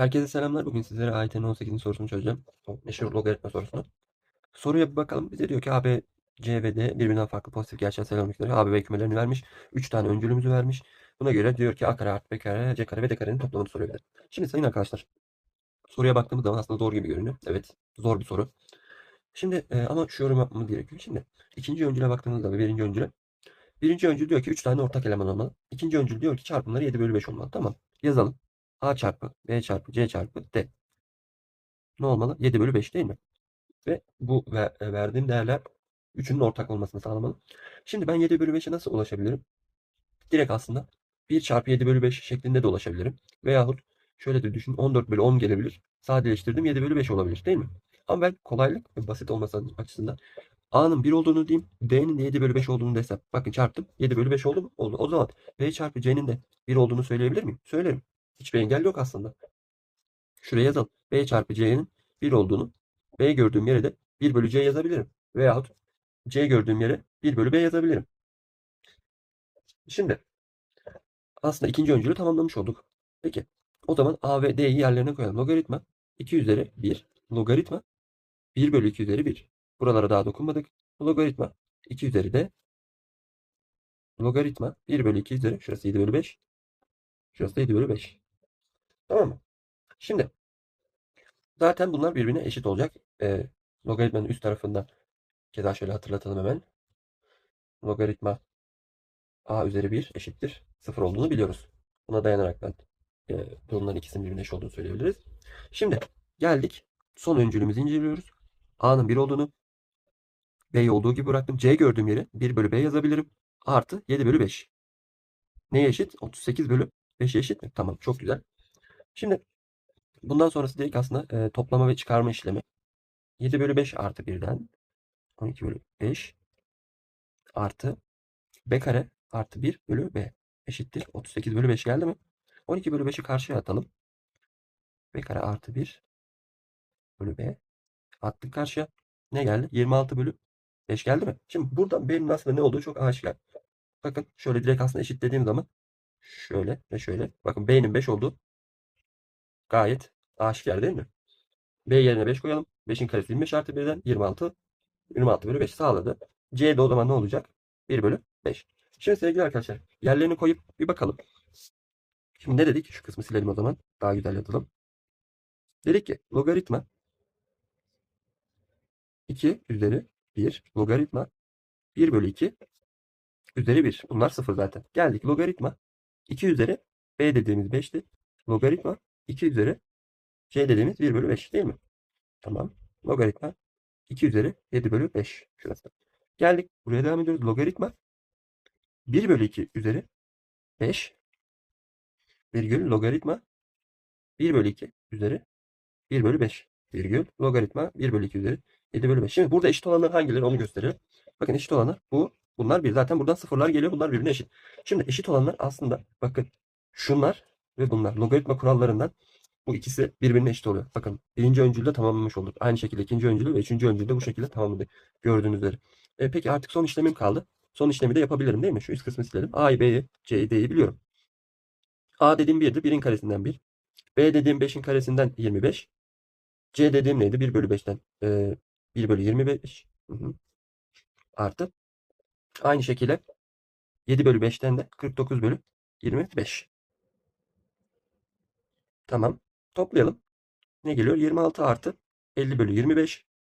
Herkese selamlar. Bugün sizlere AYT'nin 18. sorusunu çözeceğim. O meşhur logaritma sorusunu. Soruya bir bakalım. Bize diyor ki AB, C ve D birbirinden farklı pozitif gerçel sayılar olmak üzere AB ve kümelerini vermiş. 3 tane öncülümüzü vermiş. Buna göre diyor ki A kare artı B kare, C kare ve D karenin toplamını soruyor bize. Şimdi sayın arkadaşlar. Soruya baktığımız zaman aslında zor gibi görünüyor. Evet. Zor bir soru. Şimdi e, ama şu yorum yapmamız gerekiyor. Şimdi ikinci öncüle baktığımızda ve birinci öncüle. Birinci öncül diyor ki 3 tane ortak eleman olmalı. İkinci öncül diyor ki çarpımları 7 bölü 5 olmalı. Tamam. Yazalım. A çarpı B çarpı C çarpı D. Ne olmalı? 7 bölü 5 değil mi? Ve bu e, verdiğim değerler üçünün ortak olmasını sağlamalı. Şimdi ben 7 bölü 5'e nasıl ulaşabilirim? Direkt aslında 1 çarpı 7 bölü 5 şeklinde de ulaşabilirim. Veyahut şöyle de düşün 14 bölü 10 gelebilir. Sadeleştirdim 7 bölü 5 olabilir değil mi? Ama ben kolaylık ve basit olması açısından A'nın 1 olduğunu diyeyim. B'nin de 7 bölü 5 olduğunu desem. Bakın çarptım. 7 bölü 5 oldu mu? Oldu. O zaman B çarpı C'nin de 1 olduğunu söyleyebilir miyim? Söylerim. Hiçbir engel yok aslında. Şuraya yazalım. B çarpı C'nin 1 olduğunu B gördüğüm yere de 1 bölü C yazabilirim. Veyahut C gördüğüm yere 1 bölü B yazabilirim. Şimdi aslında ikinci öncülü tamamlamış olduk. Peki o zaman A ve D'yi yerlerine koyalım. Logaritma 2 üzeri 1. Logaritma 1 bölü 2 üzeri 1. Buralara daha dokunmadık. Logaritma 2 üzeri D. Logaritma 1 bölü 2 üzeri. Şurası 7 bölü 5. Şurası da 7 bölü 5. Tamam mı? Şimdi zaten bunlar birbirine eşit olacak. Ee, logaritmanın üst tarafında keza şöyle hatırlatalım hemen. Logaritma a üzeri 1 eşittir 0 olduğunu biliyoruz. Buna dayanarak ben e, durumların ikisinin birbirine eşit olduğunu söyleyebiliriz. Şimdi geldik. Son öncülümüzü inceliyoruz. A'nın 1 olduğunu B'yi olduğu gibi bıraktım. C gördüğüm yere 1 bölü B yazabilirim. Artı 7 bölü 5. Neye eşit? 38 bölü 5'e eşit mi? Tamam çok güzel. Şimdi bundan sonrası direkt aslında e, toplama ve çıkarma işlemi. 7 bölü 5 artı 1'den 12 bölü 5 artı B kare artı 1 bölü B eşittir. 38 bölü 5 geldi mi? 12 bölü 5'i karşıya atalım. B kare artı 1 bölü B attık karşıya. Ne geldi? 26 bölü 5 geldi mi? Şimdi buradan B'nin aslında ne olduğu çok aşikar. Bakın şöyle direkt aslında eşitlediğim zaman şöyle ve şöyle. Bakın B'nin 5 olduğu gayet aşikar değil mi? B yerine 5 koyalım. 5'in karesi 25 artı 1'den 26. 26 bölü 5 sağladı. C'de o zaman ne olacak? 1 bölü 5. Şimdi sevgili arkadaşlar yerlerini koyup bir bakalım. Şimdi ne dedik? Şu kısmı silelim o zaman. Daha güzel yazalım. Dedik ki logaritma 2 üzeri 1 logaritma 1 bölü 2 üzeri 1. Bunlar 0 zaten. Geldik logaritma 2 üzeri b dediğimiz 5'ti. Logaritma 2 üzeri c dediğimiz 1 bölü 5 değil mi? Tamam. Logaritma 2 üzeri 7 bölü 5. Şurası. Geldik. Buraya devam ediyoruz. Logaritma 1 bölü 2 üzeri 5 virgül logaritma 1 bölü 2 üzeri 1 bölü 5 virgül logaritma 1 bölü 2 üzeri 7 bölü 5. Şimdi burada eşit olanlar hangileri onu gösteriyor. Bakın eşit olanlar bu. Bunlar bir. Zaten buradan sıfırlar geliyor. Bunlar birbirine eşit. Şimdi eşit olanlar aslında bakın şunlar ve bunlar. Logaritma kurallarından bu ikisi birbirine eşit oluyor. Bakın birinci öncülde tamamlamış olduk. Aynı şekilde ikinci öncülü ve üçüncü öncülde bu şekilde tamamladık. Gördüğünüz üzere. E, peki artık son işlemim kaldı. Son işlemi de yapabilirim değil mi? Şu üst kısmı silelim. A'yı, B'yi, C'yi, D'yi biliyorum. A dediğim 1'di. 1'in karesinden 1. B dediğim 5'in karesinden 25. C dediğim neydi? 1 bölü 5'ten. Ee, 1 bölü 25. Hı hı. Artı. Aynı şekilde 7 bölü 5'ten de 49 bölü 25. Tamam. Toplayalım. Ne geliyor? 26 artı 50 bölü 25